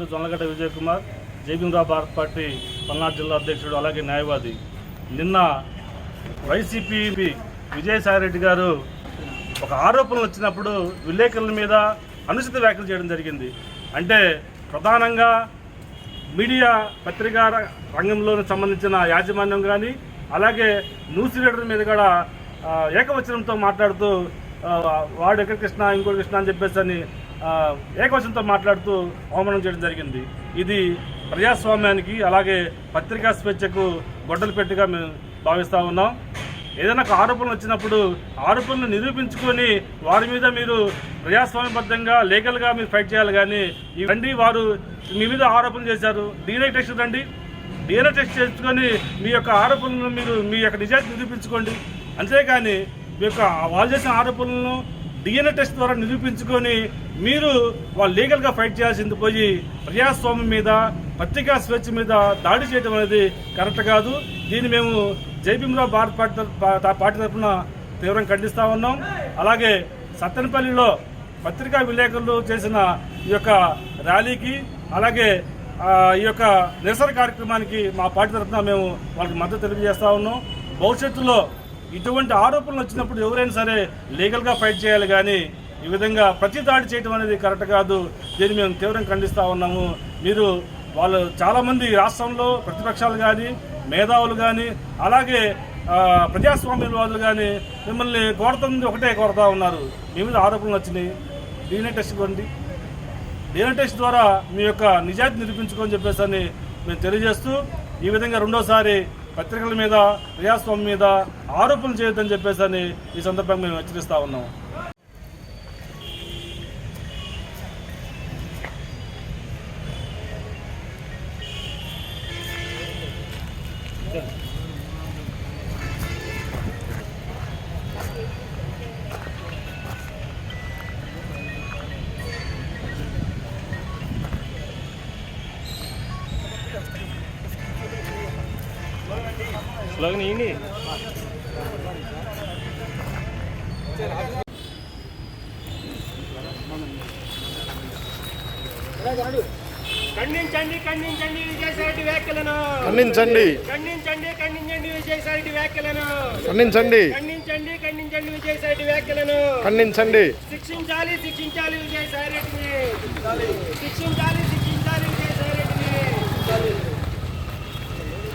Jonnagadda Vijay Kumar Jai Bhim Rao Bharat party Palnadu జిల్లా అధ్యక్షుడు అలాగే న్యాయవాది. నిన్న వైసీపీ విజయసాయి రెడ్డి గారు ఒక ఆరోపణలు వచ్చినప్పుడు విలేకరుల మీద అనుచిత వ్యాఖ్యలు చేయడం జరిగింది. అంటే ప్రధానంగా మీడియా పత్రికా రంగంలో సంబంధించిన యాజమాన్యం కానీ అలాగే న్యూస్ రీడర్ మీద కూడా ఏకవచనంతో మాట్లాడుతూ వాడు ఎక్కడ కృష్ణ ఇంకోటి కృష్ణ అని చెప్పేసి అని ఏకవచనంతో మాట్లాడుతూ అవమానం చేయడం జరిగింది. ఇది ప్రజాస్వామ్యానికి అలాగే పత్రికా స్వేచ్ఛకు గొడ్డలు పెట్టిగా మేము భావిస్తూ ఉన్నాం. ఏదైనా ఒక ఆరోపణలు వచ్చినప్పుడు ఆరోపణలు నిరూపించుకొని వారి మీద మీరు ప్రజాస్వామ్యబద్ధంగా లీగల్గా మీరు ఫైట్ చేయాలి కానీ ఈ రండి వారు మీ మీద ఆరోపణలు చేశారు. డీఎన్ఏ టెస్ట్ రండి. డీఎన్ఏ టెస్ట్ చేసుకొని మీ యొక్క ఆరోపణలను మీరు మీ యొక్క నిజాయితీ నిరూపించుకోండి. అంతేకాని మీ యొక్క వాళ్ళు చేసిన ఆరోపణలను డిఎన్ఏ టెస్ట్ ద్వారా నిరూపించుకొని మీరు వాళ్ళు లీగల్గా ఫైట్ చేయాల్సింది పోయి ప్రజాస్వామ్యం మీద పత్రికా స్వేచ్ఛ మీద దాడి చేయడం అనేది కరెక్ట్ కాదు. దీన్ని మేము జైభీమరావు భారత్ పార్టీ పార్టీ తరఫున తీవ్రంగా ఖండిస్తూ ఉన్నాం. అలాగే సత్తెనపల్లిలో పత్రికా విలేకరులు చేసిన ఈ యొక్క ర్యాలీకి అలాగే ఈ యొక్క నిరసన కార్యక్రమానికి మా పార్టీ తరఫున మేము వాళ్ళకి మద్దతు తెలియజేస్తూ ఉన్నాం. భవిష్యత్తులో ఇటువంటి ఆరోపణలు వచ్చినప్పుడు ఎవరైనా సరే లీగల్గా ఫైట్ చేయాలి కానీ ఈ విధంగా ప్రతి దాడి చేయడం అనేది కరెక్ట్ కాదు. దీన్ని మేము తీవ్రంగా ఖండిస్తూ ఉన్నాము. మీరు వాళ్ళు చాలామంది రాష్ట్రంలో ప్రతిపక్షాలు కానీ మేధావులు కానీ అలాగే ప్రజాస్వామ్యవాదులు కానీ మిమ్మల్ని కోరుతుంది ఒకటే కోరుతా ఉన్నారు. మీ మీద ఆరోపణలు వచ్చినాయి. డీఎన్ఏ టెస్ట్ ఇవ్వండి. డీఎన్ఏ టెస్ట్ ద్వారా మీ యొక్క నిజాయితీ నిరూపించుకొని చెప్పేసి అని మేము తెలియజేస్తూ ఈ విధంగా రెండోసారి పత్రికల మీద ప్రజాస్వామ్యం మీద ఆరోపణలు చేయొద్దని చెప్పేసి అని ఈ సందర్భంగా మేము హెచ్చరిస్తా ఉన్నాం. స్లోగన్ ఇయ్యండి ఖండించండి ఖండించండి విజయసాయి వ్యాఖ్యలను. ఖండించండి. ఖండించండి ఖండించండి విజయసాయి వ్యాఖ్యలను. ఖండించండి. ఖండించండి ఖండించండి విజయసాయి వ్యాఖ్యలను. ఖండించండి. శిక్షించాలి శిక్షించాలి విజయసాయి రెడ్డిని శిక్షించాలి